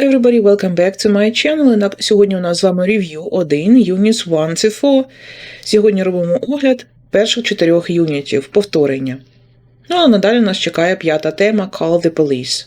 everybody, welcome back to my channel. Сьогодні у нас з вами рев'ю 1, Units 1 to 4. Сьогодні робимо огляд перших чотирьох юнітів, повторення. Ну а надалі нас чекає п'ята тема Call the Police.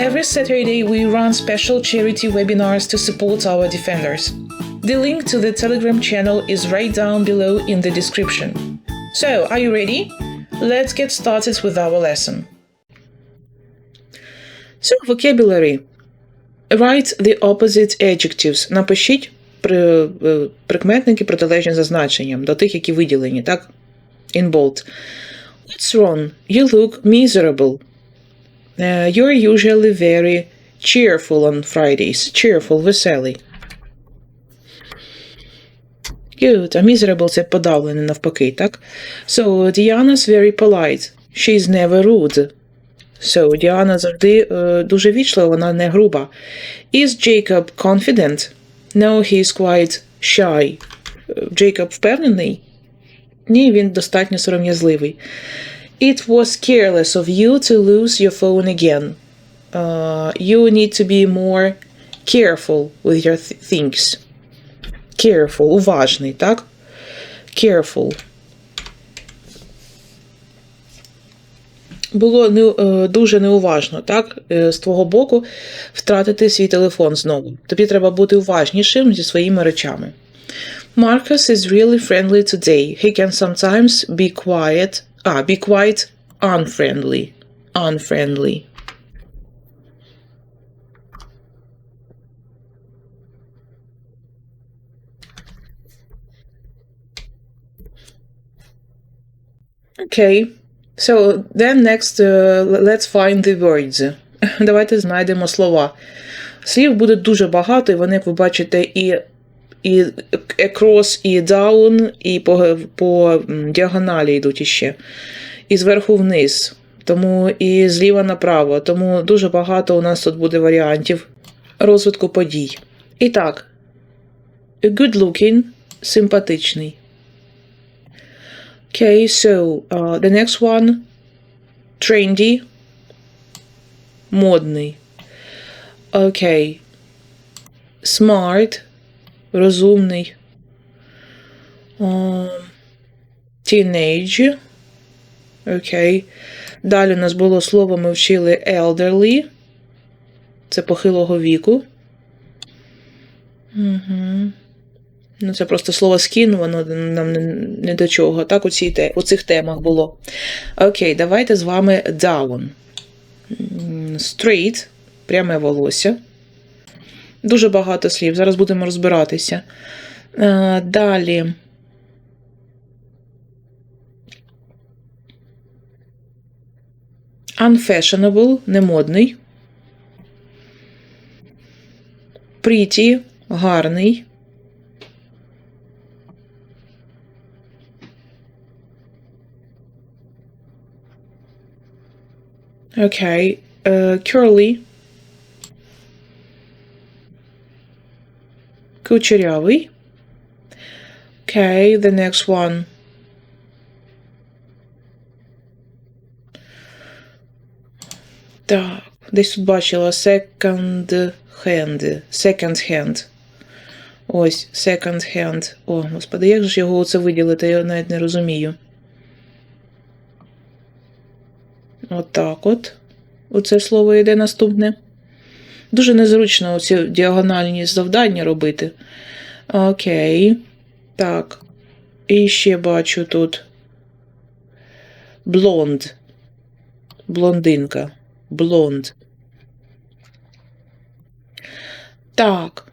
Every Saturday, we run special charity webinars to support our defenders. The link to the Telegram channel is right down below in the description. So, are you ready? Let's get started with our lesson. So, vocabulary. Write the opposite adjectives. Напишіть при, е, прикметники протилежні за значенням до тих, які виділені, так? In bold. What's wrong? You look miserable. Uh, you're usually very cheerful on Fridays. Cheerful, веселий. Good. А miserable – це подавлений навпаки, так? So, Diana's very polite. She's never rude. So, Діана завжди е, дуже вічлива, вона не груба. Is Jacob confident? No, he's quite shy. Джейкоб впевнений? Ні, він достатньо сором'язливий. It was careless of you to lose your phone again. Uh, you need to be more careful with your th- things. Careful, уважний, так? Careful. Було не, е, дуже неуважно, так, е, з твого боку втратити свій телефон знову. Тобі треба бути уважнішим зі своїми речами. Marcus is really friendly today. He can sometimes be quiet. Ah, be quite unfriendly. Unfriendly. Okay. So then next uh, let's find the words. Давайте знайдемо слова. Слів буде дуже багато, і вони, як ви бачите, і, і across, і down, і по, по діагоналі йдуть іще. І зверху вниз. Тому і зліва направо. Тому дуже багато у нас тут буде варіантів розвитку подій. І так, good looking, симпатичний. Okay, so uh, the next one trendy, модний. Okay. Smart, розумний. Teenage. Окей. Далі у нас було слово ми вчили elderly. Це похилого віку. Угу. Ну, це просто слово skin, воно нам не, не до чого. Так, у, цій, у цих темах було. Окей, давайте з вами down. Straight, пряме волосся. Дуже багато слів. Зараз будемо розбиратися. Е, Далі. Unfashionable, немодний. Pretty, гарний. Okay. Uh, curly. Кучерявий. Okay, the next one. Так, десь тут бачила second hand. Second hand. Ось, second hand. О, господи, як ж його оце виділити, я навіть не розумію. Отак от. Оце слово йде наступне. Дуже незручно оці діагональні завдання робити. Окей. Так. І ще бачу тут. Блонд. Блондинка. Блонд. Так.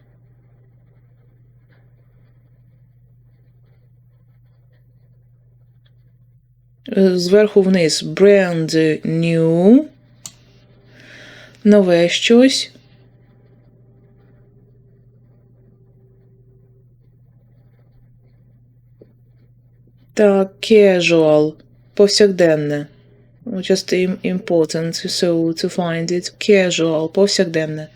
Зверху вниз brand new. нове щось. Так, casual, повсякденне. Just important so to find it. Casual, повсякденне.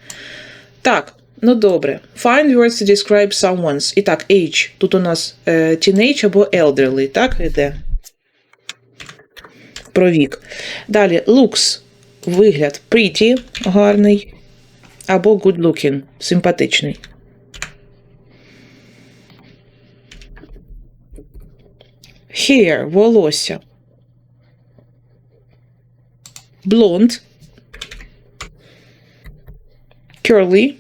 Так, ну добре. Find words to describe someone's. І так, age. Тут у нас е, teenage або elderly, так, іде. Про вік. Далі, looks. Вигляд. Pretty, гарний. Або good looking, симпатичний. Hair, волосся. Blonde. Curly.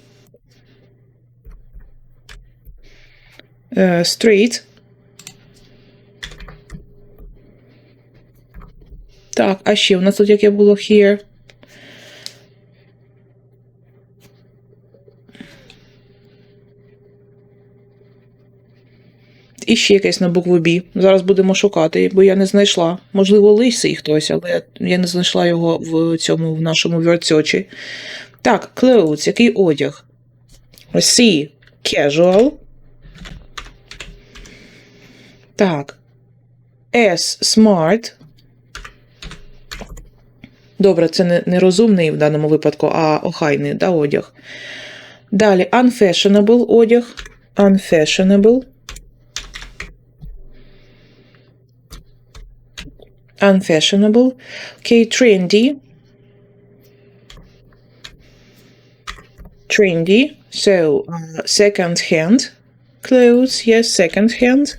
Uh, straight. Так, а ще у нас тут яке було here. І ще якесь на букву Б. Зараз будемо шукати, бо я не знайшла. Можливо, лисий хтось, але я не знайшла його в цьому в нашому word Так, clothes, який одяг? C. Casual. Так. S. Smart. Добре, це не, не розумний в даному випадку, а охайний да, одяг. Далі unfashionable одяг. Unfashionable. unfashionable. Okay, trendy. Trendy. So, uh, second hand clothes. Yes, second hand.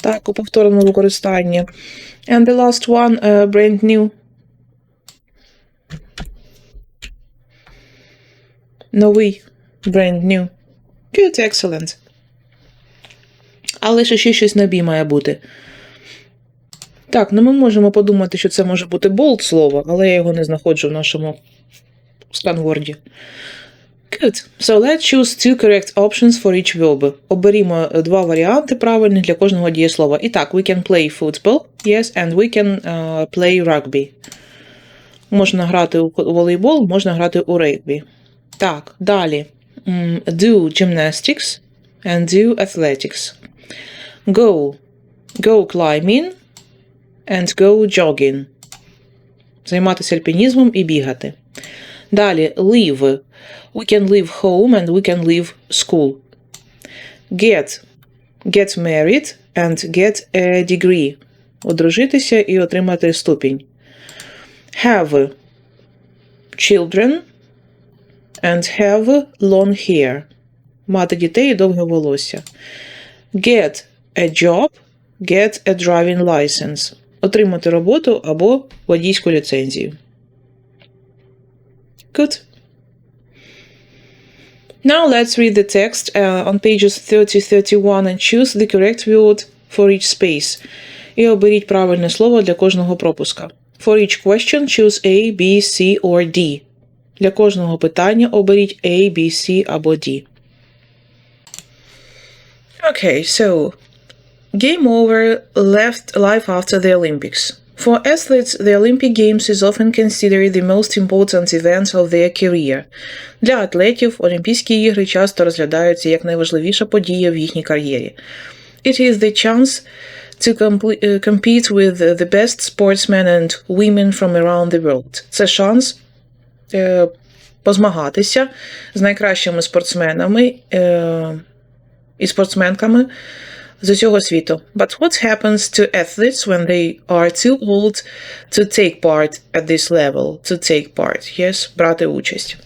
Так, у повторному використанні. And the last one, uh, brand new. Новий. Brand new. Good, excellent. Але ще щось на бі має бути. Так, ну ми можемо подумати, що це може бути болт слово, але я його не знаходжу в нашому сканворді. Good. So let's choose two correct options for each verb. Оберімо два варіанти правильні для кожного дієслова. І так, we can play football, yes, and we can uh, play rugby. Можна грати у волейбол, можна грати у регбі. Так, далі. Do gymnastics and do athletics. Go. Go climbing and go jogging. Займатися альпінізмом і бігати. Далі live. We can live home and we can live school. Get. Get married and get a degree. Одружитися і отримати ступінь. Have children and have long hair. Мати дітей і довге волосся. Get a job, get a driving license Отримати роботу або водійську ліцензію. Good. Now let's read the text uh, on pages 30-31 and choose the correct word for each space. І оберіть правильне слово для кожного пропуска. For each question, choose A, B, C or D. Для кожного питання оберіть A, B, C або D. Okay, so Game over left life after the Olympics. For athletes, the Olympic Games is often considered the most important event of their career. Для атлетів Олімпійські ігри часто розглядаються як найважливіша подія в їхній кар'єрі. It is the chance to compete with the best sportsmen and women from around the world. Це шанс е, позмагатися з найкращими спортсменами е, і спортсменками з усього світу. But what happens to athletes when they are too old to take part at this level? To take part, yes, брати участь.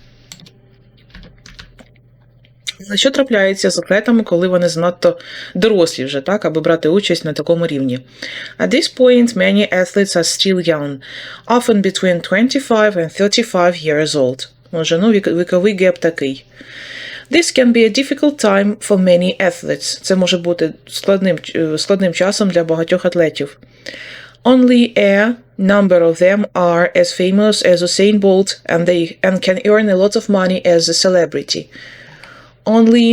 Що трапляється з атлетами, коли вони занадто дорослі вже, так, аби брати участь на такому рівні? At this point, many athletes are still young, often between 25 and 35 years old. Може, ну, віковий геп такий. This can be a difficult time for many athletes. Це може бути складним, складним часом для багатьох атлетів. Only a number of them are as famous as Usain Bolt and they and can earn a lot of money as a celebrity. Only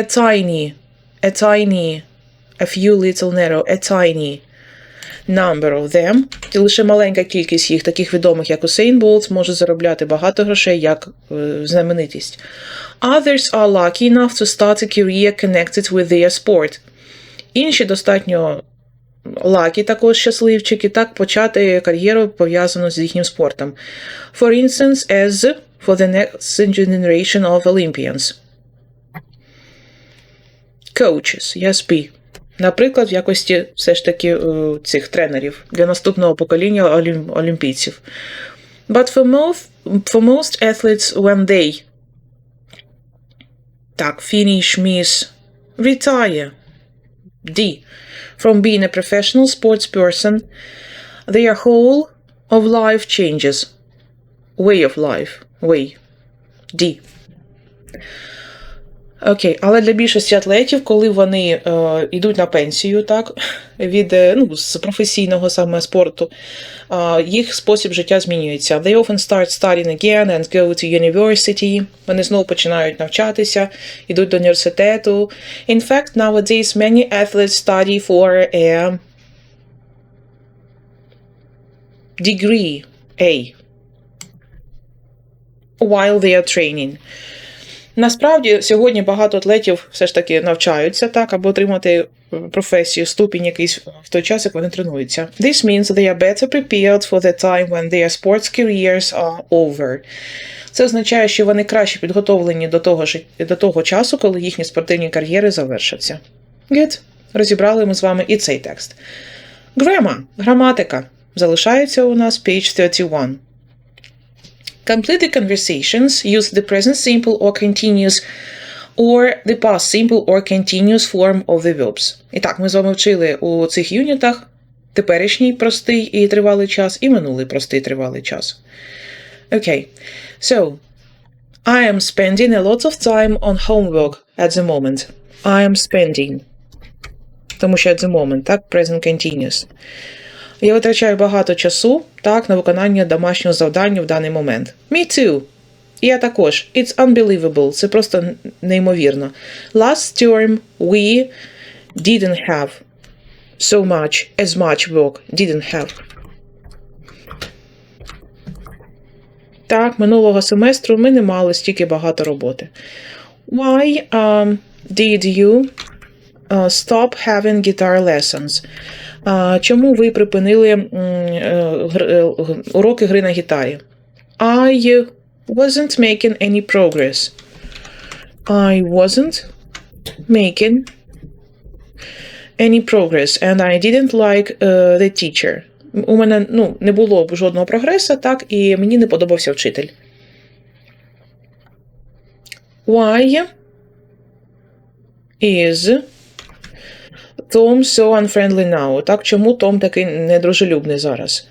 a tiny, a tiny, a few little narrow, a tiny number of them, лише маленька кількість їх, таких відомих, як Usain Bolt, може заробляти багато грошей як е, знаменитість. Others are lucky enough to start a career connected with their sport. Інші достатньо лакі, також щасливчики, так почати кар'єру пов'язану з їхнім спортом. For instance, as for the next generation of Olympians. Coaches, yes, B. Наприклад, в якості все ж таки е, цих тренерів для наступного покоління олім- олімпійців. But for most, for most athletes, when they так, finish, miss, retire, D. From being a professional sports person, their whole of life changes. Way of life. Way. D. Окей, але для більшості атлетів, коли вони е, йдуть на пенсію, так, від е, ну, з професійного саме спорту, е, їх спосіб життя змінюється. They often start studying again and go to university. Вони знову починають навчатися, йдуть до університету. In fact, nowadays many athletes study for a degree A while they are training. Насправді сьогодні багато атлетів все ж таки навчаються так, або отримати е, професію, ступінь якийсь в той час, як вони тренуються. This means they are better prepared for the time when their sports careers are over. Це означає, що вони краще підготовлені до того, жит- до того часу, коли їхні спортивні кар'єри завершаться. Good. Розібрали ми з вами і цей текст. Grammar. Граматика. Залишається у нас page 31. Completed conversations use the present simple or continuous or the past simple or continuous form of the verbs. І так, ми з вами вчили у цих юнітах теперішній простий і тривалий час, і минулий простий тривалий час. Okay. So, I am spending a lot of time on homework at the moment. I am spending. Тому що at the moment, так, present continuous. Я витрачаю багато часу так, на виконання домашнього завдання в даний момент. Me too. Я також. It's unbelievable. Це просто неймовірно. Last term we didn't have so much as much work. Didn't have. Так, минулого семестру ми не мали стільки багато роботи. Why um, did you uh, stop having guitar lessons? Чому ви припинили е, е, уроки гри на гітарі? I wasn't making any progress. I wasn't making any progress, and I didn't like uh, the teacher. У мене ну, не було жодного прогресу, так, і мені не подобався вчитель. Why is Tom so unfriendly now. Так, чому Том такий недружелюбний зараз?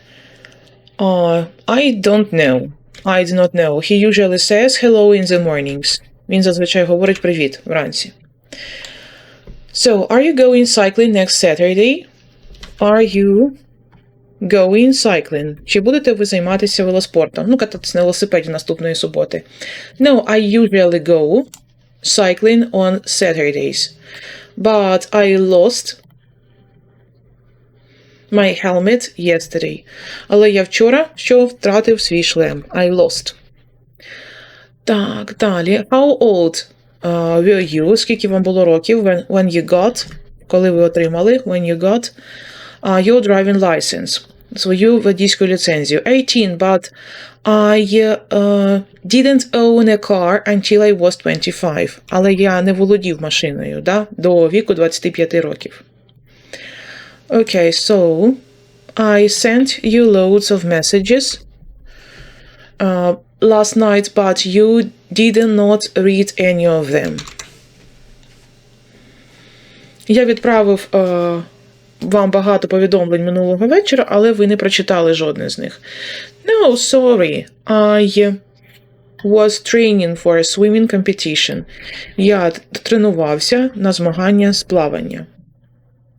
Uh, I don't know. I do not know. He usually says hello in the mornings. Він зазвичай говорить привіт вранці. So, are you going cycling next Saturday? Are you going cycling? Чи будете ви займатися велоспортом? Ну, кататися на велосипеді наступної суботи. No, I usually go cycling on Saturdays. But I lost my helmet yesterday. Але я вчора що втратив свій шлем. I lost. Так, далі. How old uh, were you? Скільки вам було років when, when you got, коли ви отримали, when you got uh, your driving license, свою водійську ліцензію. 18, but I uh, didn't own a car until I was 25. Але я не володів машиною да, до віку 25 років. Okay, so I sent you loads of messages uh, last night, but you did not read any of them. Я відправив е, вам багато повідомлень минулого вечора, але ви не прочитали жодне з них. No, sorry. I was training for a swimming competition. Я тренувався на змагання з плавання.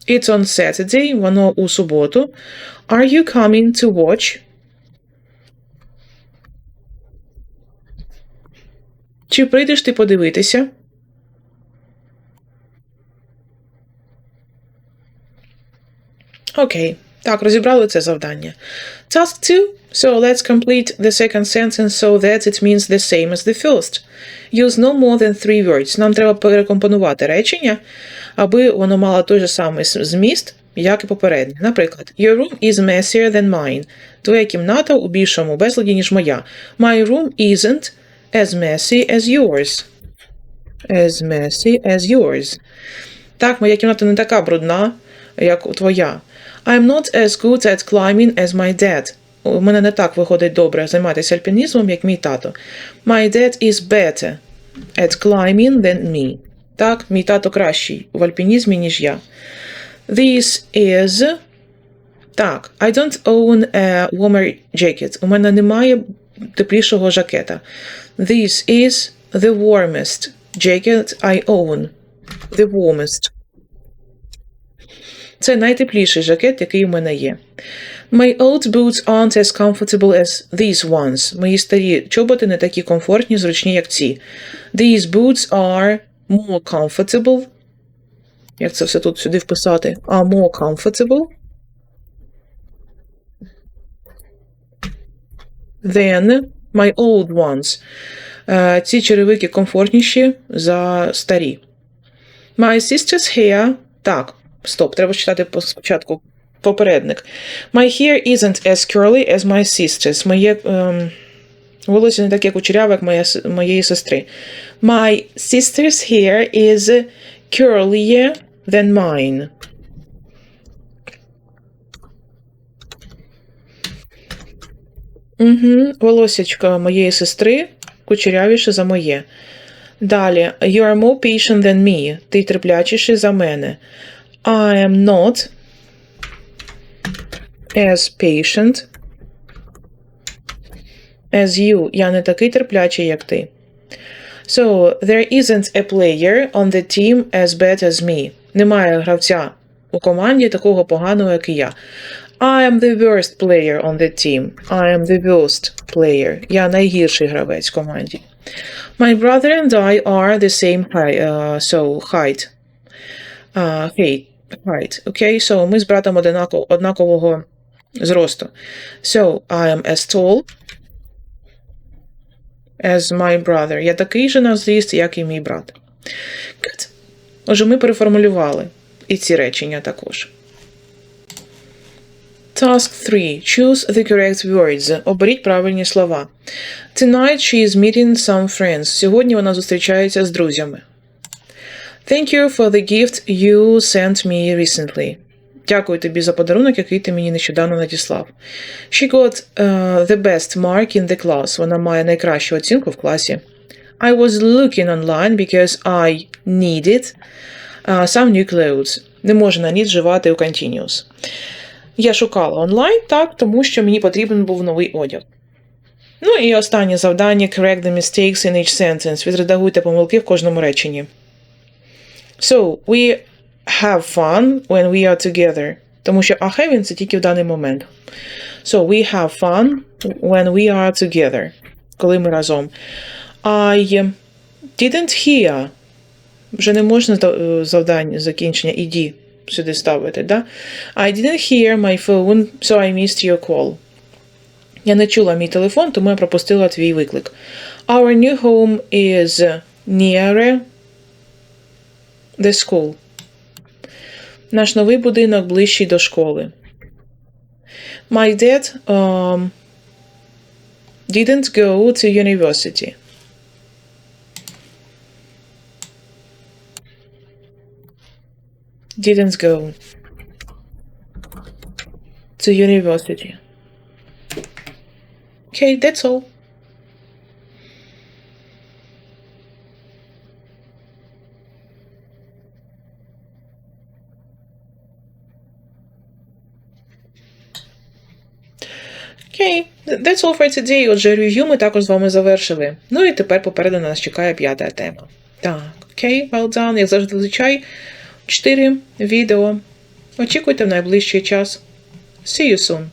It's on Saturday, воно у суботу. Are you coming to watch? Чи прийдеш ти подивитися? Окей. Так, розібрали це завдання. Task 2. So let's complete the second sentence so that it means the same as the first. Use no more than three words. Нам треба перекомпонувати речення, аби воно мало той же самий зміст, як і попереднє. Наприклад, Your room is messier than mine. Твоя кімната у більшому безладі, ніж моя. My room isn't as messy as yours. As messy as yours. Так, моя кімната не така брудна, як у твоя. I'm not as good at climbing as my dad. У мене не так виходить добре займатися альпінізмом, як мій тато. My dad is better at climbing than me. Так, мій тато кращий в альпінізмі, ніж я. This is. Так, I don't own a warmer jacket. У мене немає теплішого жакета. This is the warmest jacket I own. The warmest. Це найтепліший жакет, який у мене є. My old boots aren't as comfortable as these ones. Мої старі чоботи не такі комфортні, зручні, як ці. These boots are more comfortable. Як це все тут сюди вписати? Are more comfortable than my old ones. Е, Ці черевики комфортніші за старі. My sister's hair. Так, стоп, треба читати спочатку попередник. My hair isn't as curly as my sister's. Моє ем, волосся не таке кучеряве, як моя, с- моєї сестри. My sister's hair is curlier than mine. Угу. Волосячка моєї сестри кучерявіше за моє. Далі. You are more patient than me. Ти терплячіший за мене. I am not as patient as you. Я не такий терплячий, як ти. So, there isn't a player on the team as bad as me. Немає гравця у команді такого поганого, як і я. I am the worst player on the team. I am the worst player. Я найгірший гравець в команді. My brother and I are the same height, uh, so height. Uh, height. Height. Okay, so ми з братом одинаково, однакового зросту. So, I am as tall as my brother. Я такий же на зріст, як і мій брат. Good. Отже, ми переформулювали і ці речення також. Task 3. Choose the correct words. Оберіть правильні слова. Tonight she is meeting some friends. Сьогодні вона зустрічається з друзями. Thank you for the gift you sent me recently. Дякую тобі за подарунок, який ти мені нещодавно надіслав. She got uh, the best mark in the class. Вона має найкращу оцінку в класі. I was looking online because I needed uh, some new clothes. Не можна need вживати у continuous. Я шукала онлайн, так, тому що мені потрібен був новий одяг. Ну і останнє завдання correct the mistakes in each sentence. Відредагуйте помилки в кожному реченні. So, we have fun when we are together. Тому що are having це тільки в даний момент. So, we have fun when we are together. Коли ми разом. I didn't hear. Вже не можна завдання закінчення іді сюди ставити, да? I didn't hear my phone, so I missed your call. Я не чула мій телефон, тому я пропустила твій виклик. Our new home is nearer the school. Наш новий будинок ближчий до школи. My dad um, didn't go to university. Didn't go to university. Okay, that's all. That's all for today. Отже, рев'ю ми також з вами завершили. Ну і тепер попереду нас чекає п'ята тема. Так, окей, well done. Як завжди, зазвичай 4 відео. Очікуйте в найближчий час. See you soon.